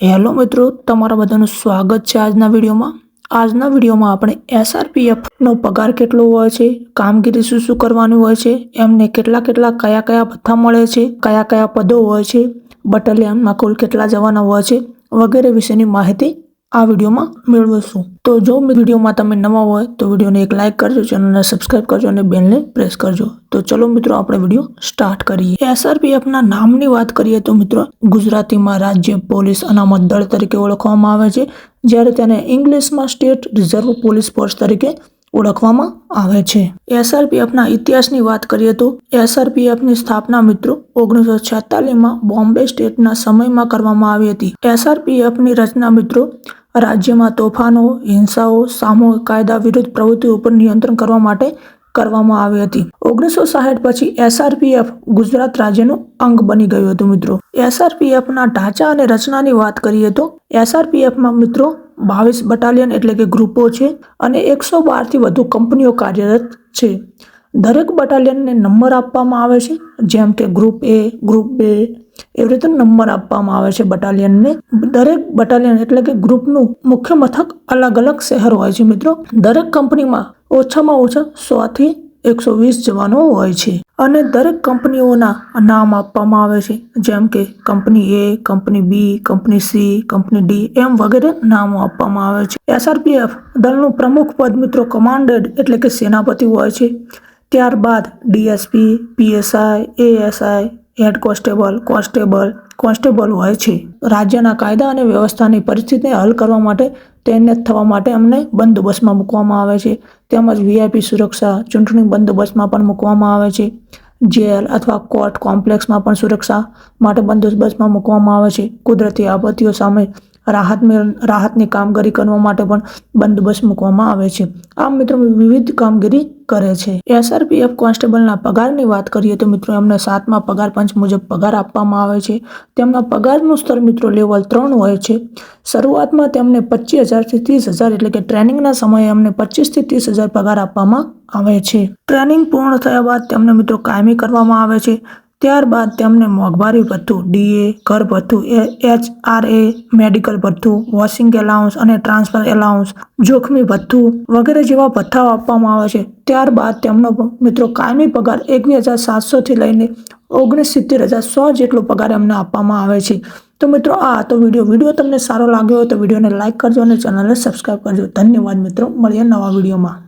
Hello મિત્રો, તમારા બધાનું સ્વાગત છે આજના વિડીયોમાં. આજના વિડીયોમાં આપણે એસઆરપીએફનો પગાર કેટલો હોય છે, કામગીરી શું શું કરવાનું હોય છે, એમને કેટલા કેટલા, કયા કયા ભથ્થા મળે છે, કયા કયા પદો હોય છે, બટાલિયનમાં કુલ કેટલા જવાના હોય છે, વગેરે વિશેની માહિતી આ વિડીયોમાં મેળવીશું. તો જો વિડીયોમાં તમે નવા હોય તો વિડીયોને એક લાઇક કરજો, ચેનલને સબસ્ક્રાઇબ કરજો અને બેલને પ્રેસ કરજો. તો ચલો મિત્રો આપણે વીડિયો સ્ટાર્ટ કરીએ. એસઆરપીએફના નામની વાત કરીએ તો મિત્રો ગુજરાતીમાં રાજ્ય પોલીસ અનામત દળ તરીકે ઓળખવામાં આવે છે, જ્યારે તેને ઇંગ્લિશમાં સ્ટેટ રિઝર્વ પોલીસ ફોર્સ તરીકે ઓળખવામાં આવે છે. એસઆરપીએફના ઇતિહાસની વાત કરીએ તો એસઆરપીએફની સ્થાપના મિત્રો ઓગણીસો છેતાલીસમાં બોમ્બે સ્ટેટના સમયમાં કરવામાં આવી હતી. એસઆરપીએફની રચના મિત્રો રાજ્યમાં તોફાનો, હિંસાઓ, સામૂહિક કાયદા વિરુદ્ધ પ્રવૃત્તિઓ ઉપર નિયંત્રણ કરવા માટે કરવામાં આવી હતી. ઓગણીસો સાહીઠ પછી એસઆરપીએફ ગુજરાત રાજ્યનું અંગ બની ગયું હતું, મિત્રો. એસઆરપીએફના ઢાંચા અને રચનાની વાત કરીએ તો એસઆરપીએફમાં, મિત્રો, બાવીસ બટાલિયન એટલે કે ગ્રુપો છે અને એકસો બારથી વધુ કંપનીઓ કાર્યરત છે. દરેક બટાલિયનને નંબર આપવામાં આવે છે, જેમ કે ગ્રુપ એ ગ્રુપ બે એવી રીતે નંબર આપવામાં આવે છે બટાલિયનને. દરેક બટાલિયન એટલે કે ગ્રુપનું મુખ્ય મથક અલગ અલગ શહેર હોય છે મિત્રો. દરેક કંપનીમાં ઓછામાં ઓછા સો થી એકસો વીસ જવાનો હોય છે. અને દરેક કંપનીઓના નામ આપવામાં આવે છે. જેમ કે company A, company B, company C, company D એમ વગેરે નામો આપવામાં આવે છે. એસઆરપીએફ દળનું પ્રમુખ પદ મિત્રો કમાન્ડેડ એટલે કે સેનાપતિ હોય છે. ત્યારબાદ DSP, PSI, ASI head constable constable constable હોય છે. રાજ્યના કાયદા અને વ્યવસ્થાની પરિસ્થિતિને હલ કરવા માટે તૈનાત થવા માટે અમને બંદોબસ્તમાં મૂકવામાં આવે છે. તેમજ વીઆઈપી સુરક્ષા ચૂંટણી બંદોબસ્તમાં પણ મૂકવામાં આવે છે. જેલ અથવા કોર્ટ કોમ્પ્લેક્સમાં પણ સુરક્ષા માટે બંદોબસ્તમાં મૂકવામાં આવે છે. કુદરતી આપત્તિઓ સામે રાહત રાહતની કામગીરી કરવા માટે પણ બંદોબસ્ત મૂકવામાં આવે છે. આમ મિત્રો, વિવિધ કામગીરી કરે છે. એસઆરપીએફ કોન્સ્ટેબલના પગારની વાત કરીએ તો મિત્રો, એમને સાતમા પગાર પંચ મુજબ પગાર આપવામાં આવે છે. તેમના પગારનું સ્તર મિત્રો લેવલ ત્રણ હોય છે. શરૂઆતમાં તેમને પચીસ હજારથી ત્રીસ હજાર એટલે કે ટ્રેનિંગના સમયે અમને પચીસથી ત્રીસ હજાર પગાર આપવામાં આવે છે. ટ્રેનિંગ પૂર્ણ થયા બાદ તેમને મિત્રો કાયમી કરવામાં આવે છે. ત્યારબાદ તેમને મોંઘવારી ભથ્થું, ડીએ, ઘર ભથ્થું એચઆરએ આર મેડિકલ ભથ્થું, વોશિંગ એલાઉન્સ અને ટ્રાન્સફર એલાઉન્સ, જોખમી ભથ્થું વગેરે જેવા ભથ્થાઓ આપવામાં આવે છે. ત્યારબાદ તેમનો મિત્રો કાયમી પગાર એકવીસ હજાર સાતસોથી લઈને ઓગણીસ સિત્તેર હજાર સો જેટલો પગાર એમને આપવામાં આવે છે. તો મિત્રો આ તો વીડિયો. વીડિયો તમને સારો લાગ્યો હોય તો વિડીયોને લાઇક કરજો અને ચેનલને સબસ્ક્રાઈબ કરજો. ધન્યવાદ મિત્રો. મળીએ નવા વિડીયોમાં.